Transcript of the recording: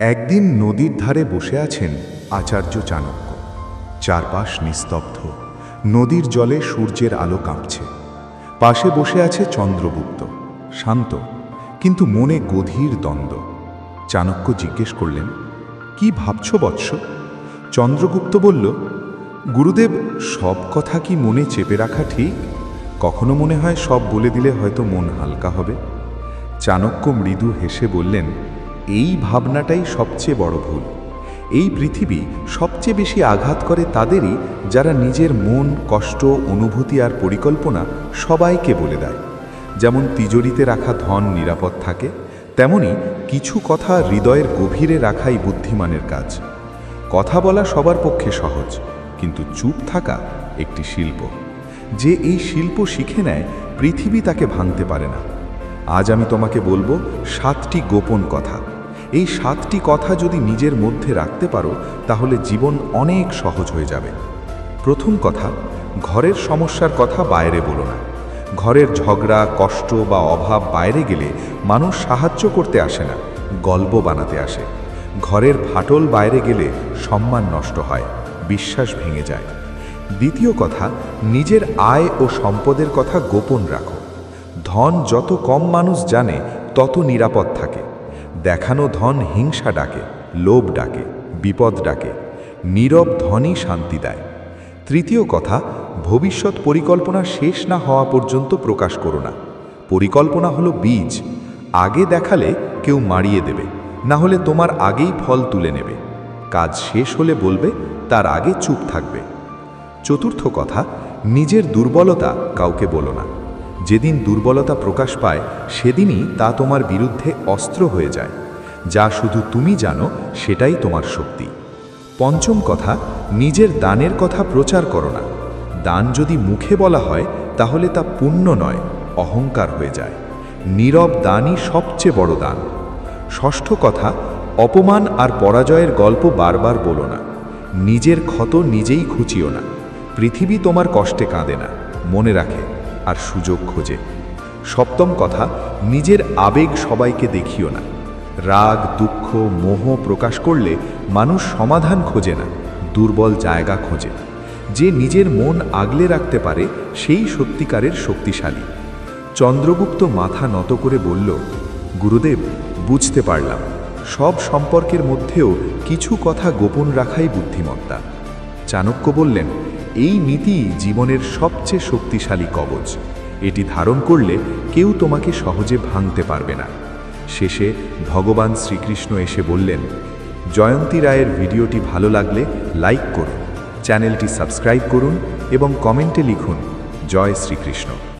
একদিন নদীর ধারে বসে আছেন আচার্য চাণক্য। চারপাশ নিস্তব্ধ। নদীর জলে সূর্যের আলো কাঁপছে। পাশে বসে আছে চন্দ্রগুপ্ত। শান্ত, কিন্তু মনে গধীর দ্বন্দ্ব। চাণক্য জিজ্ঞেস করলেন, কি ভাবছ বৎস? চন্দ্রগুপ্ত বলল, গুরুদেব, সব কথা কি মনে চেপে রাখা ঠিক? কখনো মনে হয় সব বলে দিলে হয়তো মন হালকা হবে? চাণক্য মৃদু হেসে বললেন এই ভাবনাটাই সবচেয়ে বড় ভুল। এই পৃথিবী সবচেয়ে বেশি আঘাত করে তাদেরই যারা নিজের মন, কষ্ট, অনুভূতি আর পরিকল্পনা সবাইকে বলে দেয়। যেমন তিজোরিতে রাখা ধন নিরাপদ থাকে, তেমনি কিছু কথা হৃদয়ের গভীরে রাখাই বুদ্ধিমানের কাজ। কথা বলা সবার পক্ষে সহজ, কিন্তু চুপ থাকা একটি শিল্প। যে এই শিল্প শিখে নেয়, পৃথিবী তাকে ভাঙতে পারে না। আজ আমি তোমাকে বলব সাতটি গোপন কথা। এই সাতটি কথা যদি নিজের মধ্যে রাখতে পারো, তাহলে জীবন অনেক সহজ হয়ে যাবে। প্রথম কথা, ঘরের সমস্যার কথা বাইরে বলো না। ঘরের ঝগড়া, কষ্ট বা অভাব বাইরে গেলে মানুষ সাহায্য করতে আসে না, গল্প বানাতে আসে। ঘরের ফাটল বাইরে গেলে সম্মান নষ্ট হয়, বিশ্বাস ভেঙে যায়। দ্বিতীয় কথা, নিজের আয় ও সম্পদের কথা গোপন রাখো। ধন যত কম মানুষ জানে, তত নিরাপদ থাকে। দেখানো ধন হিংসা ডাকে, লোভ ডাকে, বিপদ ডাকে, নীরব ধনই শান্তি দেয়। তৃতীয় কথা, ভবিষ্যৎ পরিকল্পনা শেষ না হওয়া পর্যন্ত প্রকাশ করো না। পরিকল্পনা হলো বীজ। আগে দেখালে কেউ মারিয়ে দেবে, না হলে তোমার আগেই ফল তুলে নেবে। কাজ শেষ হলে বলবে, তার আগে চুপ থাকবে। চতুর্থ কথা, নিজের দুর্বলতা কাউকে বলো না। যেদিন দুর্বলতা প্রকাশ পায়, সেদিনই তা তোমার বিরুদ্ধে অস্ত্র হয়ে যায়। যা শুধু তুমি জানো, সেটাই তোমার শক্তি। পঞ্চম কথা, নিজের দানের কথা প্রচার করো না। দান যদি মুখে বলা হয়, তাহলে তা পুণ্য নয়, অহংকার হয়ে যায়। নীরব দানই সবচেয়ে বড় দান। ষষ্ঠ কথা, অপমান আর পরাজয়ের গল্প বারবার বলো না। নিজের ক্ষত নিজেই খুঁচিও না। পৃথিবী তোমার কষ্টে কাঁদে না। মনে রাখে আর সুযোগ খোঁজে। সপ্তম কথা, নিজের আবেগ সবাইকে দেখিও না। রাগ, দুঃখ, মোহ প্রকাশ করলে মানুষ সমাধান খোঁজে না, দুর্বল জায়গা খোঁজে। যে নিজের মন আগলে রাখতে পারে, সেই সত্যিকারের শক্তিশালী। চন্দ্রগুপ্ত মাথা নত করে বলল, গুরুদেব, বুঝতে পারলাম। সব সম্পর্কের মধ্যেও কিছু কথা গোপন রাখাই বুদ্ধিমত্তা। চাণক্য বললেন এই নীতি জীবনের সবচেয়ে শক্তিশালী কবচ। এটি ধারণ করলে কেউ তোমাকে সহজে ভাঙতে পারবে না। শেষে ভগবান শ্রীকৃষ্ণ এসে বললেন, জয়ন্তী রায়ের ভিডিওটি ভালো লাগলে লাইক করুন, চ্যানেলটি সাবস্ক্রাইব করুন এবং কমেন্টে লিখুন, জয় শ্রীকৃষ্ণ।